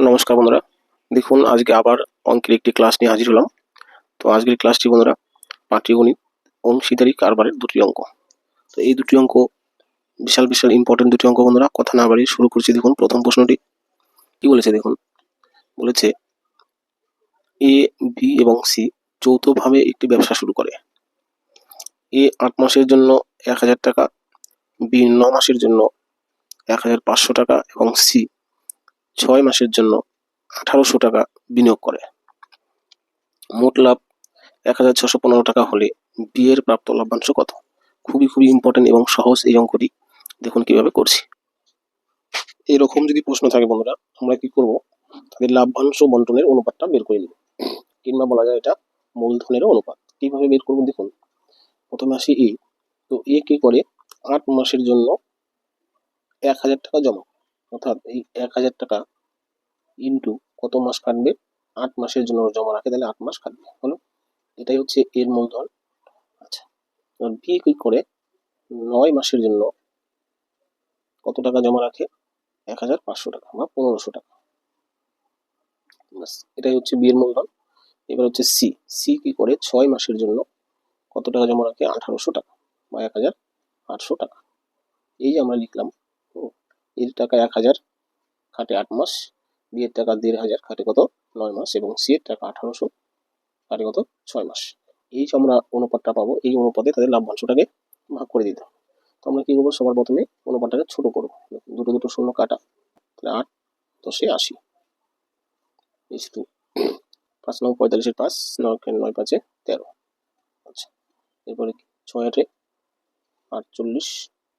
নমস্কার বন্ধুরা। দেখুন, আজকে আবার অঙ্কের একটি ক্লাস নিয়ে হাজির হলাম। তো আজকের ক্লাসটি বন্ধুরা, পাটিগণিত অংশীদারি কারবারের দুটি অঙ্ক। তো এই দুটি অঙ্ক, বিশাল বিশাল ইম্পর্টেন্ট দুটি অঙ্ক বন্ধুরা, কথা না বাড়িয়ে শুরু করছি দেখুন প্রথম প্রশ্নটি। কি বলেছে দেখুন? বলেছে এ বি এবং সি যৌথভাবে একটি ব্যবসা শুরু করে। এ আট মাসের জন্য এক হাজার টাকা বি ন মাসের জন্য এক হাজার পাঁচশো টাকা এবং সি ছয় মাসের জন্য আঠারোশো টাকা বিনিয়োগ করে। মোট লাভ এক হাজার ছশো পনেরো টাকা হলে বিয়ের প্রাপ্ত লভ্যাংশ কত? খুবই খুবই ইম্পর্টেন্ট এবং সহজ এই অঙ্কটি। দেখুন কীভাবে করছি। এরকম যদি প্রশ্ন থাকে বন্ধুরা, আমরা কি করব? তাদের লাভ্যাংশ বন্টনের অনুপাতটা বের করে নিব। কিংবা বলা যায় এটা মূলধনের অনুপাত। কীভাবে বের করব দেখুন। প্রথমে আসি এ। তো এ কি করে? আট মাসের জন্য এক হাজার টাকা জমা। অর্থাৎ এই এক হাজার টাকা ইন্টু কত মাস কাটবে? আট মাসের জন্য জমা রাখে, তাহলে আট মাস কাটবে, হলো? এটাই হচ্ছে এর মূলধন। আচ্ছা এবার বি কি করে? নয় মাসের জন্য কত টাকা জমা রাখে? এক হাজার পাঁচশো টাকা বা পনেরোশো টাকা। এটাই হচ্ছে বিয়ের মূলধন। এবার হচ্ছে সি সি কি করে? ছয় মাসের জন্য কত টাকা জমা রাখে? আঠারোশো টাকা বা এক হাজার আটশো টাকা। এই আমরা লিখলাম এর টাকা এক হাজার খাটে আট মাস বিয়ের টাকা দেড় হাজার খাটে কত? নয় মাস এবং সি এর টাকা আঠারোশো খাটে কত? ছয় মাস। এই যে আমরা অনুপাতটা পাবো, এই অনুপাতে তাদের লাভ্যাংশটাকে ভাগ করে দিতে তো আমরা কি করব? সবার প্রথমে অনুপাতটাকে ছোট করব। দুটো দুটো শূন্য কাটা, তাহলে আট, দশে আশি। টু পাঁচ নয় পঁয়তাল্লিশের পাঁচ, নয় নয় পাঁচে তেরো। আচ্ছা এরপরে? ছয় আটে আটচল্লিশ,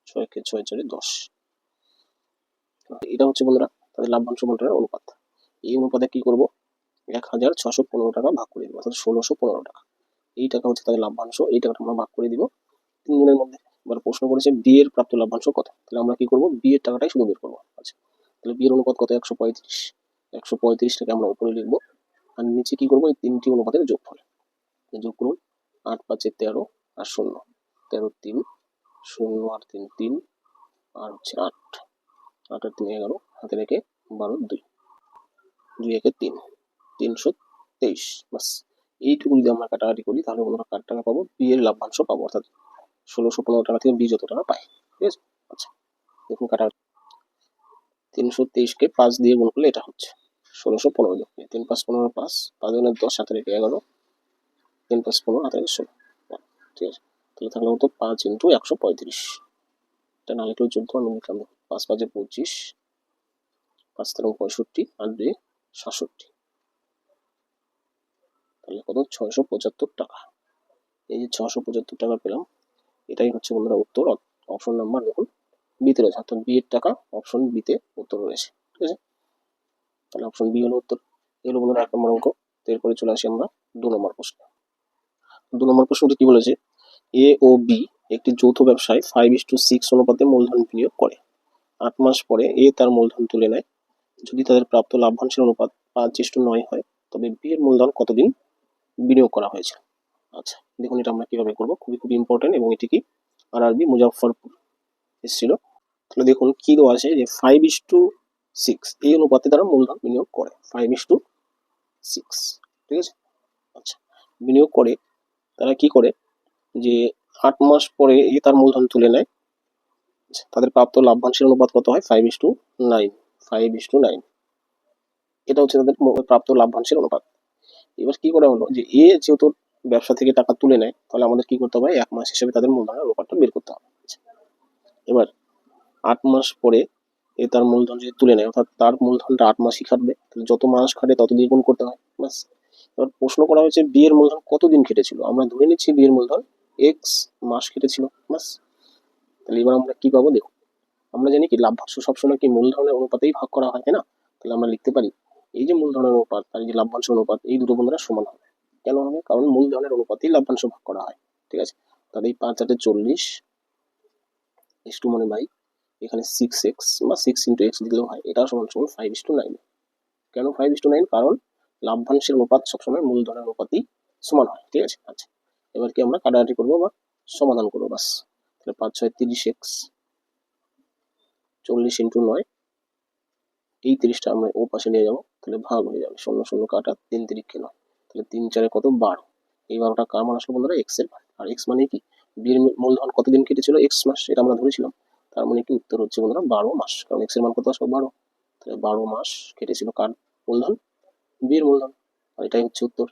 ছয় কে ছয় চারে দশ। এটা হচ্ছে বন্ধুরা তাদের লাভ্যাংশ বন্টনের অনুপাত। এই অনুপাতে কি করব? এক হাজার ছশো পনেরো টাকা ভাগ করে দিব, অর্থাৎ ষোলোশো পনেরো টাকা। এই টাকা হচ্ছে তাদের লাভ্যাংশ এই টাকাটা আমরা ভাগ করে দিব তিনজনের মধ্যে। এবার প্রশ্ন করেছে বিয়ের প্রাপ্ত লাভ্যাংশ কত? তাহলে আমরা কি করব? বিয়ের টাকাটাই শুধু বের করব। আচ্ছা তাহলে বিয়ের অনুপাত কত? একশো পঁয়ত্রিশ। একশো পঁয়ত্রিশ পঁয়ত্রিশটাকে আমরা উপরে লিখব। আর নিচে কি করব? এই তিনটি অনুপাতের যোগফল। যোগ করুন, আট পাঁচে তেরো আর শূন্য। তেরো তিন, শূন্য আর তিন তিন, আর হচ্ছে আট। আট তিন এগারো হাতে রেখে বারো, দুই। দুই একে তিন। তিনশো তেইশ। বাস এইটুকু যদি আমরা কাটাকাটি করি, তাহলে বন্ধুরা কার টাকা পাবো? বি এর লাভ্যাংশ পাবো, অর্থাৎ ষোলোশো পনেরো টাকা থেকে বি যত টাকা পায়। ঠিক আছে? আচ্ছা দেখুন কাটাকাটি। তিনশো তেইশকে পাঁচ দিয়ে গুণ করলে এটা হচ্ছে ষোলোশো পনেরো। যোগ তিন পাঁচ পনেরো পাঁচ পাঁচ গুণের দশ হাতে রেখে এগারো, তিন পাঁচ পনেরো হাতে রেখে ষোলো। ঠিক আছে। তাহলে থাকলে হতো পাঁচ ইন্টু একশো পঁয়ত্রিশ। এটা না লিখলেও চলতো, আমি লিখলাম। পাঁচ পাঁচে পঁচিশ, পাঁচ তেরো পঁয়ষট্টি, আর দুই সাতষট্টি। তাহলে কত? ছয়শো পঁচাত্তর টাকা। এই যে ছশো পঁচাত্তর টাকা পেলাম, এটাই হচ্ছে বন্ধুরা উত্তর। অপশন নাম্বার দেখুন বিতে রয়েছে। অর্থাৎ বি এর টাকা অপশন বিতে উত্তর রয়েছে। ঠিক আছে? তাহলে অপশন বি হলো উত্তর। এগুলো বন্ধুরা এক নম্বর অঙ্ক। এরপরে চলে আসি আমরা দু নম্বর প্রশ্ন। দু নম্বর প্রশ্নটি কি বলেছে? এ ও বি একটি যৌথ ব্যবসায় ফাইভ ইস টু সিক্স অনুপাতে মূলধন বিনিয়োগ করে। আট মাস পরে এ তার মূলধন তুলে নেয়। যদি তাদের প্রাপ্ত লাভ্যাংশের অনুপাত পাঁচ টু নয় হয়, তবে বি এর মূলধন কতদিন বিনিয়োগ করা হয়েছে আচ্ছা দেখুন এটা আমরা কীভাবে করব। খুবই খুবই ইম্পর্টেন্ট এবং এটি কি আর আরবি মুজাফরপুর এসেছিল। তাহলে দেখুন কি দেওয়া আছে যে ফাইভ ইস টু সিক্স এই অনুপাতে তারা মূলধন বিনিয়োগ করে। ফাইভ ইস টু সিক্স ঠিক আছে? আচ্ছা বিনিয়োগ করে তারা কি করে? যে আট মাস পরে এ তার মূলধন তুলে নেয়। তাদের প্রাপ্ত লাভ্যাংশের অনুপাত কত হয়? Five is to nine five is to nine এটা হচ্ছে তাদের প্রাপ্ত লাভ্যাংশের অনুপাত। এবার কি করা হলো? যে এ যেহেতু ব্যবসা থেকে টাকা তুলে নেয় তাহলে আমাদের কি করতে হবে? এক মাস হিসেবে তাদের মূলধনের অনুপাতটা বের করতে হবে। আচ্ছা, এবার আট মাস পরে এ তার মূলধন যদি তুলে নেয় অর্থাৎ তার মূলধনটা আট মাসই খাটবে তাহলে যত মাস খাটে তত দিয়ে গুণ করতে হয়। ব্যাস। এবার প্রশ্ন করা হয়েছে বিয়ের মূলধন কতদিন খেটেছিল আমরা ধরে নিচ্ছি বিয়ের মূলধন এক্স মাস খেটেছিল ব্যাস। তাহলে এবার আমরা কি পাবো দেখো আমরা জানি কি লাভ্যাংশ সবসময় কি মূলধনের অনুপাতেই ভাগ করা হয়, তাই না? তাহলে আমরা লিখতে পারি, এই যে মূলধনের অনুপাত আর যে লাভ্যাংশ অনুপাত, এই দুটো বন্ধুরা সমান হবে। কেন হবে? কারণ মূলধনের অনুপাতেই লাভ্যাংশ ভাগ করা হয়, ঠিক আছে? তাহলে এই পাঁচ আটে চল্লিশ এক্স টু মানে বাই, এখানে সিক্স এক্স বা সিক্স ইন্টু এক্স দিলেও হয় এটা সমান সমান ফাইভ ইস টু নাইন কেন ফাইভ ইস টু নাইন কারণ লাভ্যাংশের অনুপাত সবসময় মূলধনের অনুপাতই সমান হয়, ঠিক আছে? আচ্ছা এবার কি আমরা কাটাকাটি করব বা সমাধান করব, বাস। তাহলে পাঁচ ছয় তিরিশ এক্স। চল্লিশ ইন্টু নয়। এই তিরিশটা আমরা ও পাশে নিয়ে যাব, তাহলে ভাগ হয়ে যাবে। শূন্য শূন্য কাটা তিন তিরিখকে নয়। তাহলে তিন চারে কত? বারো। এই বারোটা কার মান আসলো বন্ধুরা? এক্সের মান। আর এক্স মানে কি? বিয়ের মূলধন কতদিন কেটেছিল? এক্স মাস, এটা আমরা ধরেছিলাম। তার মানে কি? উত্তর হচ্ছে বন্ধুরা, বারো মাস। কারণ এক্সের মান কত আসলো? বারো। তাহলে বারো মাস কেটেছিল কার মূলধন? বিয়ের মূলধন। আর এটাই হচ্ছে উত্তর।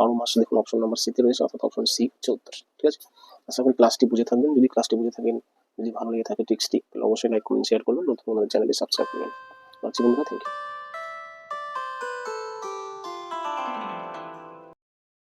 বারো মাস দেখুন অপশন নাম্বার সিতে রয়েছে, অর্থাৎ অপশন সি হচ্ছে উত্তর ঠিক আছে? আশা করি ক্লাসটি বুঝে থাকবেন। যদি ক্লাসটি বুঝে থাকেন, যদি ভালো লেগে থাকে টিক্সটি অবশ্যই লাইক করুন শেয়ার করবেন। নতুন আমাদের চ্যানেলে সাবস্ক্রাইব করবেন। রাখছি বন্ধুরা থ্যাংক ইউ